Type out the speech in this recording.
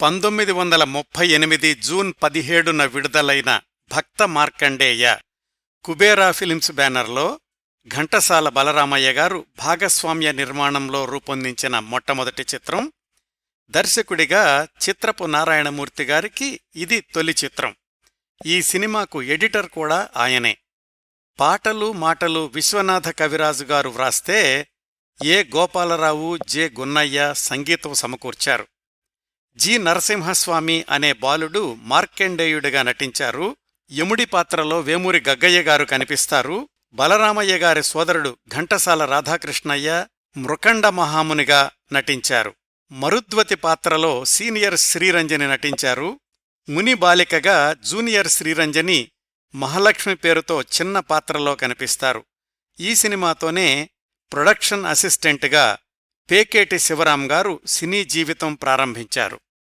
పంతొమ్మిది వందల ముప్పై ఎనిమిది జూన్ పదిహేడున విడుదలైన భక్త మార్కండేయ కుబేరా ఫిలిమ్స్ బ్యానర్లో ఘంటసాల బలరామయ్య గారు భాగస్వామ్య నిర్మాణంలో రూపొందించిన మొట్టమొదటి చిత్రం దర్శకుడిగా చిత్రపు నారాయణమూర్తి గారికి ఇది తొలి చిత్రం. ఈ సినిమాకు ఎడిటర్ కూడా ఆయనే. పాటలు మాటలు విశ్వనాథ కవిరాజు గారు వ్రాస్తే ఏ గోపాలరావు జె గున్నయ్య సంగీతం సమకూర్చారు. జి నరసింహస్వామి అనే బాలుడు మార్కెండేయుడిగా నటించారు. యముడి పాత్రలో వేమూరి గగ్గయ్య గారు కనిపిస్తారు. బలరామయ్య గారి సోదరుడు ఘంటసాల రాధాకృష్ణయ్య మృకండ మహామునిగా నటించారు. మరుద్వతి పాత్రలో సీనియర్ శ్రీరంజని నటించారు. ముని బాలికగా జూనియర్ శ్రీరంజని మహాలక్ష్మి పేరుతో చిన్న పాత్రలో కనిపిస్తారు. ఈ సినిమాతోనే ప్రొడక్షన్ అసిస్టెంట్గా పేకేటి శివరాం గారు సినీ జీవితం ప్రారంభించారు.